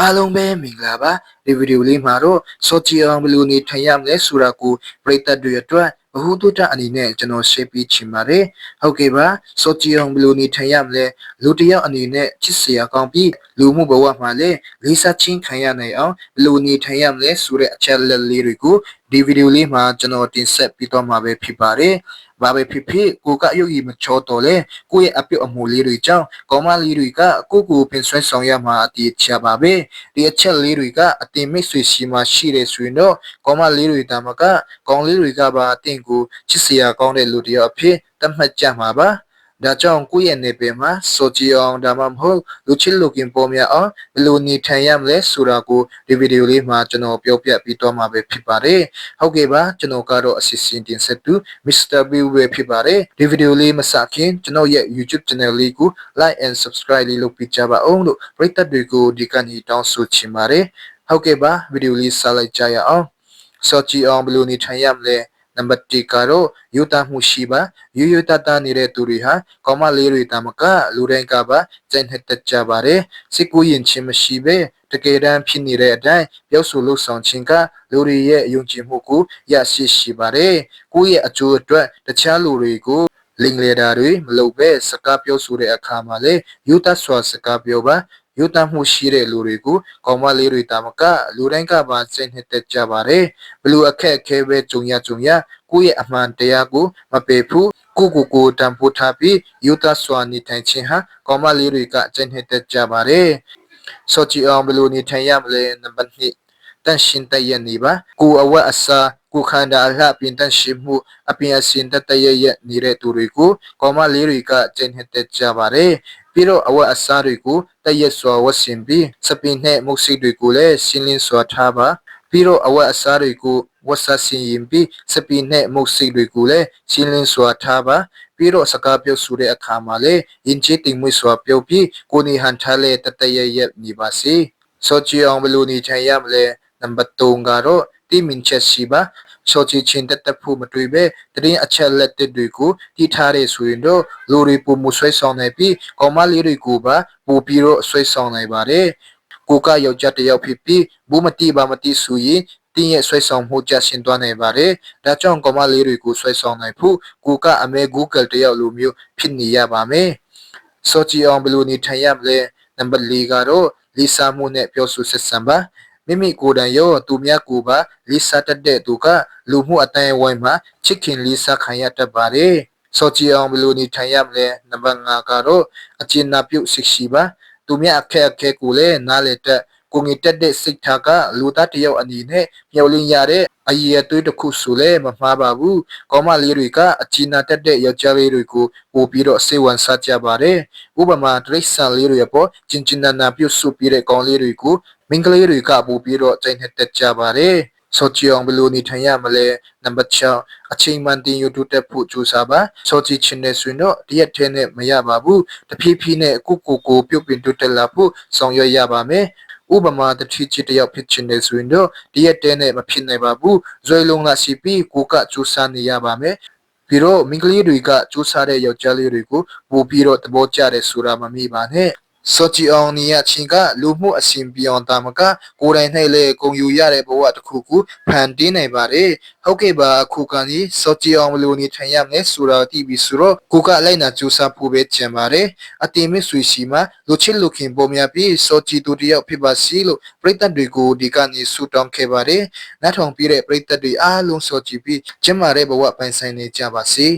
အားလုံးပဲမင်္ဂလာပါဒီဗီဒီယိုလေးမှာတော့စောချီအောင်ဘယ်လိုနေထိုင်ရမလဲဆိုတာကိုပရိသတ်တွေအတွက်ဘ ഹു တုတအနေနဲ့ကျွန်တော်ရှင်းပြချင်ပါတယ်ဟုတ်ကဲ့ပါစောချီအောင်ဘယ်လိုနေထိုင်ရမလဲလူတစ်ယောက်အနေနဲ့ချစ်စရာကောင်းပြီးလူမှုဘဝမှာလည်းလေးစားချင်းခံရနိုင်အောင်ဘယ်လိုနေထိုင်ရမလဲဆိုတဲ့အချက်လက်လေးတွေကိုဒီဗီဒီယိုလေးမှာကျွန်တော်တင်ဆက်ပေးတော့မှာပဲဖြစ်ပါတယ် ဘာပဲဖြစ်ဖြစ်ကိုကရုပ်ရည်မချောတော့လဲကိုယ့်ရဲ့အပြုတ်အမူလေးတွေကြောင့်ကောင်းမလေးတွေကကိုယ့်ကိုယ်ပင်ဆွဲဆောင်ရမှာအတိအကျပါပဲဒီအချက်လေးတွေကအတင်မိတ်ဆွေရှိမှရှိတယ်ဆိုရင်တော့ကောင်းမလေးတွေတာမကကောင်းလေးတွေကပါအတင်ကိုချစ်စရာကောင်းတဲ့လူတစ်ယောက်အဖြစ်သတ်မှတ်ကြမှာပါ ဒါကြောင့်ကိုယ့်ရဲ့နေပင်မှာစောကြည်အောင်ဒါမှမဟုတ်လူချစ်လူကင်ပေါ်များအောင်ဘယ်လိုနေထိုင်ရမလဲဆိုတာကိုဒီဗီဒီယိုလေးမှာကျွန်တော်ပြောပြပြီးတော့မှာပဲဖြစ်ပါတယ်ဟုတ်ကဲ့ပါကျွန်တော်ကတော့အစီအစဉ်တင်ဆက်သူ Mr. Bill ပဲဖြစ်ပါတယ်ဒီဗီဒီယိုလေးမစခင်ကျွန်တော်ရဲ့ YouTube channel လေးကို like and subscribe လေးလုပ်ပေးကြပါအောင်လို့ပရိသတ်တွေကိုဒီကနေ့တောင်းဆိုချင်ပါတယ်ဟုတ်ကဲ့ပါဗီဒီယိုလေးဆက်လိုက်ကြရအောင်စောကြည့်အောင်ဘယ်လိုနေထိုင်ရမလဲ နံပါတ်1ကတော့ယူတာမှုရှိပါယူယူတတနေတဲ့သူတွေဟာကောမလေးတွေတာမကလူတိုင်းကပါစိတ်နှစ်သက်ကြပါတယ်စိတ်ကူးရင်ချင်းမရှိပဲတကယ်တမ်းဖြစ်နေတဲ့အတိုင်းပြောဆိုလို့ဆောင်ခြင်းကလူတွေရဲ့ယုံကြည်မှုကိုရရှိရှိပါတယ်ကိုယ့်ရဲ့အကျိုးအတွက်တခြားလူတွေကိုလင်လေတာတွေမလုပ်ပဲစကားပြောဆိုတဲ့အခါမှာလေယူတဆွာစကားပြောပါ ယူတမှုရှိတဲ့လူတွေကိုကောင်းမလေးတွေတာမကလူတိုင်းကပါစိတ်နှစ်သက်ကြပါတယ်ဘလူအခက်အခဲပဲကြုံရကြုံရကိုယ့်ရဲ့အမှန်တရားကိုမပေဘူးကိုကိုကိုတန်ဖိုးထားပြီးယူတဆွာနေထိုင်ခြင်းဟာကောင်းမလေးတွေကစိတ်နှစ်သက်ကြပါတယ်စောချီအောင်ဘယ်လိုနေထိုင်ရမလဲနံပါတ်2တန့်ရှင်းတည့်ရနေပါကိုအဝတ်အစား ကိုခန္ဓာအလှပြင်တန့်ရှင်းမှုအပြင်အစင်တတရရနေတဲ့သူတွေကိုကောမလေးတွေကကျင့်တဲ့ကြပါတယ်ပြီးတော့အဝတ်အစားတွေကိုတရက်စွာဝတ်ဆင်ပြီးစပင်နဲ့မုတ်စိတွေကိုလည်းရှင်းလင်းစွာထားပါပြီးတော့အဝတ်အစားတွေကိုဝတ်ဆဆင်ရင်ပြီးစပင်နဲ့မုတ်စိတွေကိုလည်းရှင်းလင်းစွာထားပါပြီးတော့စကားပြောဆိုတဲ့အခါမှာလည်းယဉ်ကျေးတင်မွေ့စွာပြောပြီးကိုနေဟန်ထားလေတတရရနေပါစေစောချီအောင်ဘယ်လိုနေထိုင်ရမလဲနံပါတ်3ကတော့ တိမင်ချက်ရှိပါချောချီချင်းတက်တက်ဖို့မတွေ့ပဲတရင်အချက်လက်တွေကိုတီးထားတဲ့ဆိုရင်တော့လူတွေပုံမဆွဲဆောင်နိုင်ပြီးကောင်မလေးတွေကိုပါပို့ပြီးတော့ဆွဲဆောင်နိုင်ပါတယ်ကိုကယောက်ျားတစ်ယောက်ဖြစ်ပြီးဘူးမတိပါမတိဆိုရင်တင်းရဲ့ဆွဲဆောင်မှုကြရှင်းသွားနိုင်ပါတယ်။ဒါကြောင့်ကောင်မလေးတွေကိုဆွဲဆောင်နိုင်ဖို့ကိုကအမဲ Google တယောက်လိုမျိုးဖြစ်နေရပါမယ်။စောကြည့်အောင်ဘယ်လိုနေထိုင်ရမလဲ။နံပါတ်၄ကတော့လီစာမှုနဲ့ပြောဆိုဆက်ဆံပါ။ မိမိကိုယ်တိုင်ရောသူများကိုပါလေးစားတတ်တဲ့သူကလူမှုအတိုင်းအဝိုင်းမှာချစ်ခင်လေးစားခံရတတ်ပါတယ်။စောချီအောင်ဘယ်လိုနေထိုင်ရမလဲနံပါတ်5ကတော့အကျဉ်းနာပြုတ်စိတ်ရှိပါသူများအခက်အခဲကိုလည်းနားလည်တတ်ကိုငေတက်တဲ့စိတ်ထားကလူသားတစ်ယောက်အနေနဲ့မျှော်လင့်ရတဲ့အရေးအသွေးတစ်ခုဆိုလဲမမှားပါဘူး။ကောမလေးတွေကအချီနာတက်တဲ့ယောက်ျားလေးတွေကိုပို့ပြီးတော့စေဝန်စားကြပါတယ်။ဥပမာတရိษံလေးတွေပေါ့ကျင်ကျင်နာနာပြုတ်စုပြီးတဲ့ကောင်းလေးတွေကို မင်္ဂလေးတွေကပို့ပြီးတော့ကျိုင်းနဲ့တက်ကြပါတယ်။စောချီအောင်ဘယ်လိုနေထိုင်ရမလဲနံပါတ်6အချိန်မှန်တင်ယူတုတက်ဖို့ကြိုးစားပါစောချီချင်းနဲ့ဆိုရင်တော့ဒီရက်ထဲနဲ့မရပါဘူးတဖြည်းဖြည်းနဲ့ကိုကိုကိုပြုတ်ပင်တုတက်လာဖို့ဆောင်ရွက်ရပါမယ်ဥပမာတတိချစ်တယောက်ဖြစ်ချင်တယ်ဆိုရင်တော့ဒီရက်တဲနဲ့မဖြစ်နိုင်ပါဘူးဇွဲလုံးကစီပြီးကိုကကြိုးစားနေရပါမယ်ပြီးတော့မိန်းကလေးတွေကစူးစမ်းတဲ့ယောက်ျားလေးတွေကိုပို့ပြီးတော့သဘောကျတယ်ဆိုတာမမေ့ပါနဲ့ စောချီအောင်နေရချင်းကလူမှုအစဉ်ပြောင်းတာမကကိုယ်တိုင်၌လည်းဂုံယူရတဲ့ဘဝတစ်ခုခုဖန်တီးနိုင်ပါတယ်ဟုတ်ကဲ့ပါအခုကနေ့စောချီအောင်ဘယ်လိုနေထိုင်ရမလဲဆိုတာသိပြီဆိုတော့ကိုကလိုက်နာကြိုးစားဖို့ပဲကြံပါတယ်အတင်မဆွေရှိမှလူချစ်လူခင်ပေါ်များပြီးစောချီသူတယောက်ဖြစ်ပါစီလို့ပရိသတ်တွေကိုဒီကနေ့ဆုတောင်းခဲ့ပါတယ်နတ်ထောင်ပြတဲ့ပရိသတ်တွေအားလုံးစောချီပြီးကျင်းမာတဲ့ဘဝပိုင်ဆိုင်နေကြပါစေ